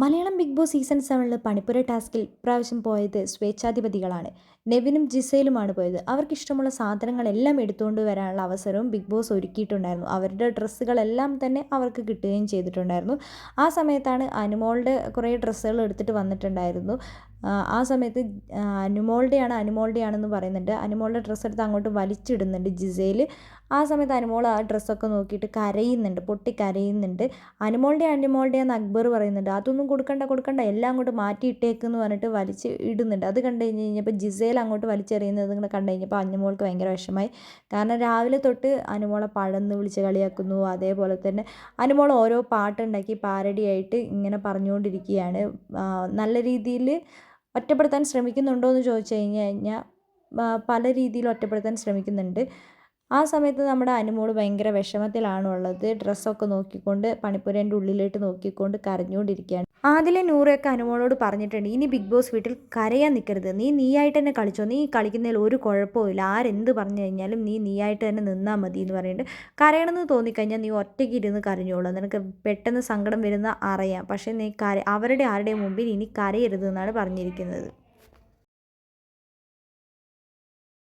Malayalam big boss season സെവനിൽ പണിപ്പുര ടാസ്കിൽ പ്രാവശ്യം പോയത് സ്വേച്ഛാധിപതികളാണ്. നെവിനും ജിസയിലുമാണ് പോയത്. അവർക്കിഷ്ടമുള്ള സാധനങ്ങളെല്ലാം എടുത്തുകൊണ്ട് വരാനുള്ള അവസരവും ബിഗ് ബോസ് ഒരുക്കിയിട്ടുണ്ടായിരുന്നു. അവരുടെ ഡ്രസ്സുകളെല്ലാം തന്നെ അവർക്ക് കിട്ടുകയും ചെയ്തിട്ടുണ്ടായിരുന്നു. ആ സമയത്താണ് അനുമോളുടെ കുറേ ഡ്രസ്സുകൾ എടുത്തിട്ട് വന്നിട്ടുണ്ടായിരുന്നു. ആ സമയത്ത് അനുമോളുടെയാണ് അനുമോളുടെയാണെന്ന് പറയുന്നുണ്ട്. അനുമോളുടെ ഡ്രസ്സ് എടുത്ത് അങ്ങോട്ട് വലിച്ചിടുന്നുണ്ട് ജിസയിൽ ആ സമയത്ത് അനുമോൾ ആ ഡ്രസ്സൊക്കെ നോക്കിയിട്ട് കരയുന്നുണ്ട് പൊട്ടി കരയുന്നുണ്ട് അനുമോളുടെ എന്ന് അക്ബർ പറയുന്നുണ്ട്. അതൊന്നും കൊടുക്കണ്ട കൊടുക്കണ്ട എല്ലാം അങ്ങോട്ട് മാറ്റിയിട്ടേക്കെന്ന് പറഞ്ഞിട്ട് വലിച്ച് ഇടുന്നുണ്ട്. അത് കണ്ടു കഴിഞ്ഞ് കഴിഞ്ഞപ്പോൾ ജിസയിൽ അങ്ങോട്ട് വലിച്ചെറിയുന്നത് കണ്ടു കഴിഞ്ഞപ്പോൾ അനുമോൾക്ക് ഭയങ്കര വിഷമായി കാരണം രാവിലെ തൊട്ട് അനുമോളെ പഴന്ന് വിളിച്ച് കളിയാക്കുന്നു. അതേപോലെ തന്നെ അനുമോൾ ഓരോ പാട്ടുണ്ടാക്കി പാരടിയായിട്ട് ഇങ്ങനെ പറഞ്ഞുകൊണ്ടിരിക്കുകയാണ്. നല്ല രീതിയിൽ ഒറ്റപ്പെടുത്താൻ ശ്രമിക്കുന്നുണ്ടോ എന്ന് ചോദിച്ചു കഴിഞ്ഞു കഴിഞ്ഞാൽ പല രീതിയിൽ ഒറ്റപ്പെടുത്താൻ ശ്രമിക്കുന്നുണ്ട്. ആ സമയത്ത് നമ്മുടെ അനുമോൾ ഭയങ്കര വിഷമത്തിലാണ് ഉള്ളത് ഡ്രസ്സൊക്കെ നോക്കിക്കൊണ്ട് പണിപ്പുരേന്റെ ഉള്ളിലോട്ട് നോക്കിക്കൊണ്ട് കരഞ്ഞുകൊണ്ടിരിക്കുകയാണ്. ആദ്യം നൂറൊക്കെ അനുമോളോട് പറഞ്ഞിട്ടുണ്ട് ഇനി ബിഗ് ബോസ് വീട്ടിൽ കരയാൻ നിൽക്കരുത് നീ നീയായിട്ട് തന്നെ കളിച്ചോ. നീ കളിക്കുന്നതിൽ ഒരു കുഴപ്പമില്ല ആരെന്ത് പറഞ്ഞു കഴിഞ്ഞാലും നീ നീയായിട്ട് തന്നെ നിന്നാൽ മതി എന്ന് പറയുന്നുണ്ട് കരയണമെന്ന് തോന്നിക്കഴിഞ്ഞാൽ നീ ഒറ്റയ്ക്ക് ഇരുന്ന് കരഞ്ഞോളൂ. നിനക്ക് പെട്ടെന്ന് സങ്കടം വരുന്ന അറിയാം. പക്ഷേ നീ കര അവരുടെ ആരുടെയും മുമ്പിൽ ഇനി കരയരുത് എന്നാണ് പറഞ്ഞിരിക്കുന്നത്.